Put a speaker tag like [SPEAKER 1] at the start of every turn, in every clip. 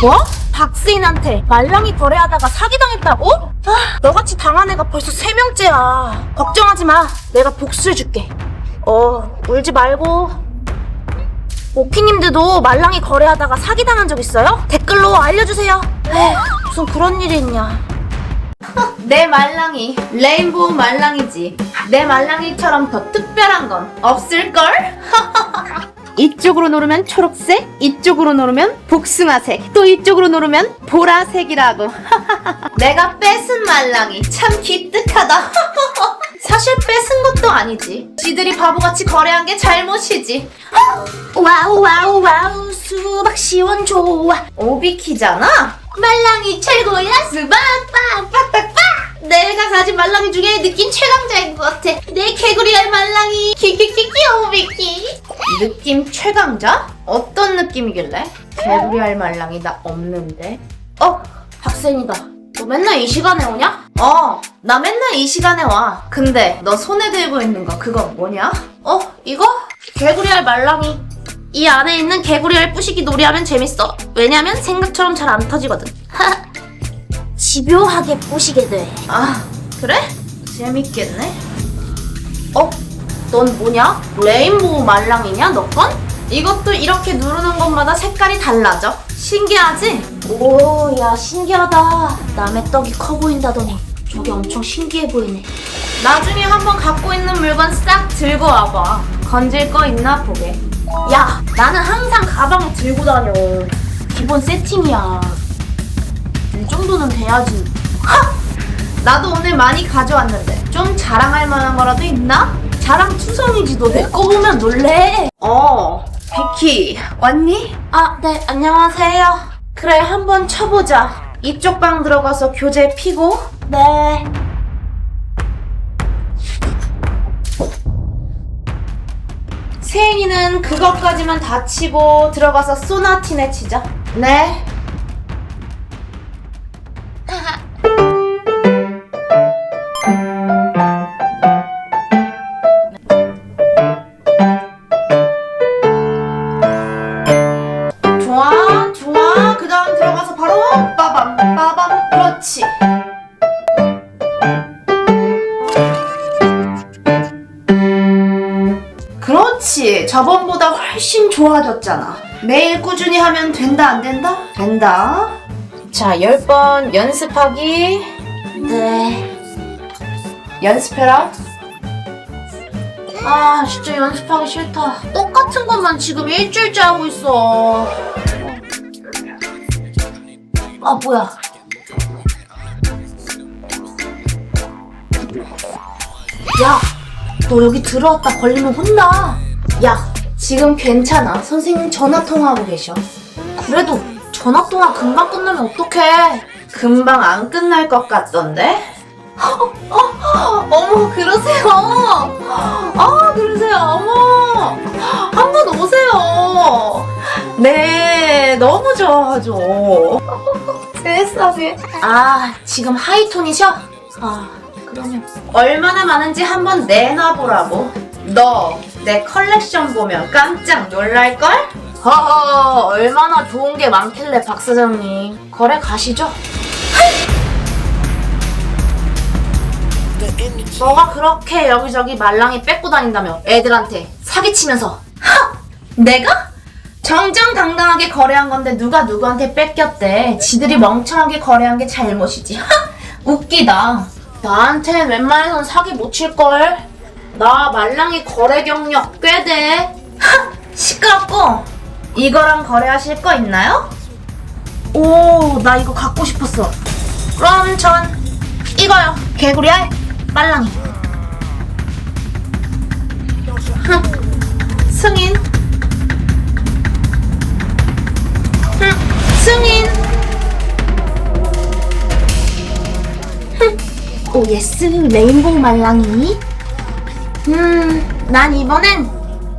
[SPEAKER 1] 뭐? 박스인한테 말랑이 거래하다가 사기당했다고? 아, 너같이 당한 애가 벌써 세 명째야 걱정하지 마. 내가 복수해줄게. 어, 울지 말고. 오키님들도 말랑이 거래하다가 사기당한 적 있어요? 댓글로 알려주세요. 에휴, 무슨 그런 일이 있냐.
[SPEAKER 2] 내 말랑이 레인보우 말랑이지 내 말랑이처럼 더 특별한 건 없을걸? 이쪽으로 누르면 초록색 이쪽으로 누르면 복숭아색 또 이쪽으로 누르면 보라색이라고. 내가 뺏은 말랑이 참 기특하다. 사실 뺏은 것도 아니지. 지들이 바보같이 거래한 게 잘못이지.
[SPEAKER 1] 와우 와우 와우. 수박 시원 좋아.
[SPEAKER 2] 오비키잖아? 말랑이 최고야. 수박 빡빡빡빡 내가 가진 말랑이 중에 느낌 최강자인 것 같아 내 개구리알 말랑이 키키키키 오비키 느낌 최강자? 어떤 느낌이길래? 개구리알 말랑이 나 없는데 어?
[SPEAKER 1] 박센이다. 너 맨날 이 시간에 오냐?
[SPEAKER 2] 어, 나 맨날 이 시간에 와. 근데 너 손에 들고 있는 거 그거 뭐냐?
[SPEAKER 1] 어, 이거? 개구리알 말랑이. 이 안에 있는 개구리알 부시기 놀이하면 재밌어. 왜냐면 생각처럼 잘 안 터지거든. 집요하게 부시게 돼.
[SPEAKER 2] 아, 그래? 재밌겠네.
[SPEAKER 1] 어? 넌 뭐냐? 레인보우 말랑이냐, 너 건?
[SPEAKER 2] 이것도 이렇게 누르는 것마다 색깔이 달라져. 신기하지?
[SPEAKER 1] 오, 야, 신기하다. 남의 떡이 커 보인다더니 저게 엄청 신기해 보이네.
[SPEAKER 2] 나중에 한번 갖고 있는 물건 싹 들고 와봐. 건질 거 있나 보게.
[SPEAKER 1] 야, 나는 항상 가방에 들고 다녀. 기본 세팅이야. 이 정도는 돼야지.
[SPEAKER 2] 나도 오늘 많이 가져왔는데 좀 자랑할 만한 거라도 있나?
[SPEAKER 1] 자랑 투성이지, 너 내 거 보면 놀래.
[SPEAKER 2] 어, 비키 왔니?
[SPEAKER 1] 아, 네, 안녕하세요.
[SPEAKER 2] 그래 한번 쳐보자. 이쪽 방 들어가서 교재 피고.
[SPEAKER 1] 네.
[SPEAKER 2] 세인이는 그것까지만 다 치고 들어가서 소나티네 치자. 네. 저번보다 훨씬 좋아졌잖아. 매일 꾸준히 하면 된다, 안 된다? 된다. 자, 10번 연습하기.
[SPEAKER 1] 네.
[SPEAKER 2] 연습해라.
[SPEAKER 1] 아, 진짜 연습하기 싫다. 똑같은 것만 지금 일주일째 하고 있어. 아, 뭐야. 야, 너 여기 들어왔다 걸리면 혼나.
[SPEAKER 2] 야, 지금 괜찮아. 선생님 전화 통화하고 계셔.
[SPEAKER 1] 그래도 전화 통화 금방 끝나면 어떡해.
[SPEAKER 2] 금방 안 끝날 것 같던데? 어머, 그러세요. 아, 그러세요. 어머. 한 번 오세요. 네, 너무 좋아하죠. 세상에.
[SPEAKER 1] 아, 지금 하이톤이셔? 아, 그러면.
[SPEAKER 2] 얼마나 많은지 한번 내놔보라고. 너 내 컬렉션 보면 깜짝 놀랄걸?
[SPEAKER 1] 허허, 얼마나 좋은 게 많길래 박 사장님. 거래 가시죠? 너가 그렇게 여기저기 말랑이 뺏고 다닌다며 애들한테 사기치면서
[SPEAKER 2] 내가? 정정당당하게 거래한 건데 누가 누구한테 뺏겼대. 지들이 멍청하게 거래한 게 잘못이지. 하! 웃기다.
[SPEAKER 1] 나한텐 웬만해선 사기 못 칠걸 나 말랑이 거래 경력 꽤 돼.
[SPEAKER 2] 시끄럽고 이거랑 거래하실 거 있나요?
[SPEAKER 1] 오, 나 이거 갖고 싶었어.
[SPEAKER 2] 그럼 전 이거요.
[SPEAKER 1] 개구리 알 말랑이.
[SPEAKER 2] 흥. 승인. 흥. 승인.
[SPEAKER 1] 오 예스 레인보우 말랑이. 음, 난 이번엔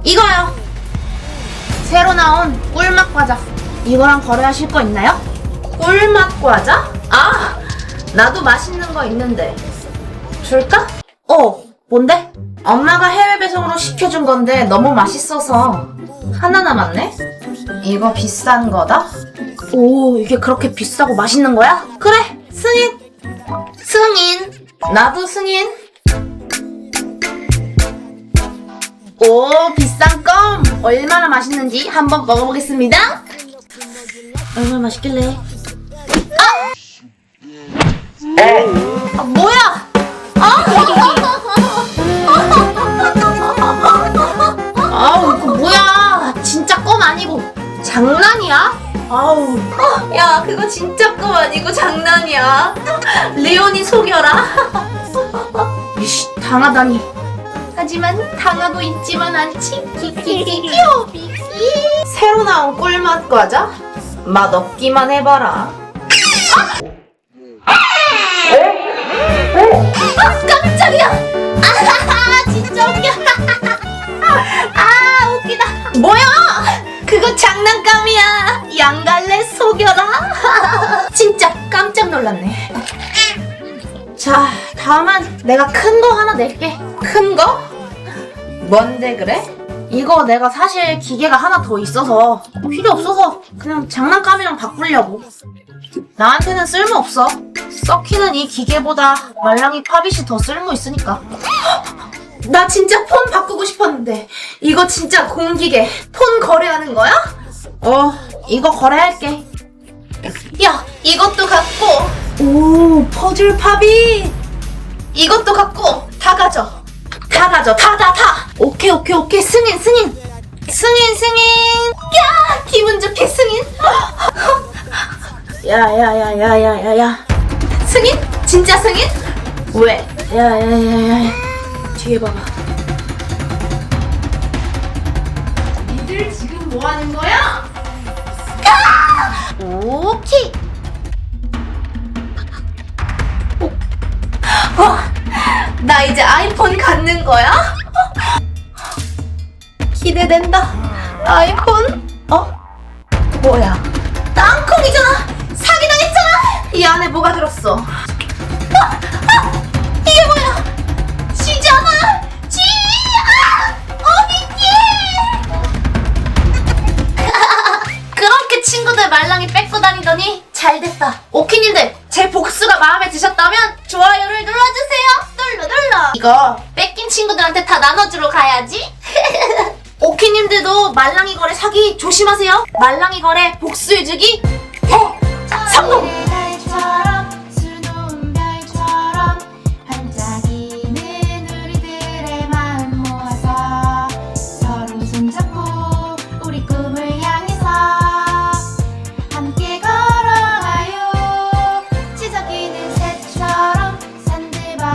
[SPEAKER 2] 이거요. 새로 나온 꿀맛 과자.
[SPEAKER 1] 이거랑 거래하실 거 있나요?
[SPEAKER 2] 꿀맛 과자? 아, 나도 맛있는 거 있는데. 줄까?
[SPEAKER 1] 어, 뭔데?
[SPEAKER 2] 엄마가 해외 배송으로 시켜준 건데 너무 맛있어서 하나 남았네.
[SPEAKER 1] 이거 비싼 거다? 오, 이게 그렇게 비싸고 맛있는 거야? 그래, 승인. 승인. 나도 승인. 오, 비싼 껌! 얼마나 맛있는지 한번 먹어보겠습니다. 얼마나 맛있길래? 아! 아 뭐야! 아우, 이거 뭐야! 진짜 껌 아니고 장난이야? 아우. 야, 그거 진짜 껌 아니고 장난이야. 레온이 속여라. 이씨, 당하다니. 하지만 당하고 있지만 않지. 키키키키 오비키. 새로 나온 꿀맛 과자? 맛 없기만 해봐라. 아, 깜짝이야! 아하하, 진짜 웃겨. 아, 웃기다. 뭐야? 그거 장난감이야. 양갈래 속여라. 진짜 깜짝 놀랐네. 자, 다음은 내가 큰 거 하나 낼게. 큰 거? 뭔데 그래? 이거 내가 사실 기계가 하나 더 있어서 필요 없어서 그냥 장난감이랑 바꾸려고. 나한테는 쓸모 없어. 썩히는 이 기계보다 말랑이 팝잇이 더 쓸모 있으니까. 나 진짜 폰 바꾸고 싶었는데 이거 진짜 공기계 폰 거래하는 거야? 어 이거 거래할게 야 이것도 갖고 오 퍼즐 팝이? 이것도 갖고 다 가져. 다 가져. 다 다 다. 오케이 오케이 오케이. 승인 승인. 승인 승인. 야 기분 좋게 승인. 야야야야야야야. 승인? 진짜 승인? 왜? 야야야야 뒤에 봐봐. 니들 지금 뭐 하는 거야? 오케이 어, 나 이제 아이폰 갖는 거야? 기대된다 아이폰? 어? 뭐야 땅콩이잖아 사기당했잖아 이 안에 뭐가 들었어 이거? 뺏긴 친구들한테 다 나눠주러 가야지. 오키님들도 말랑이 거래 사기 조심하세요. 말랑이 거래 복수해주기 대 성공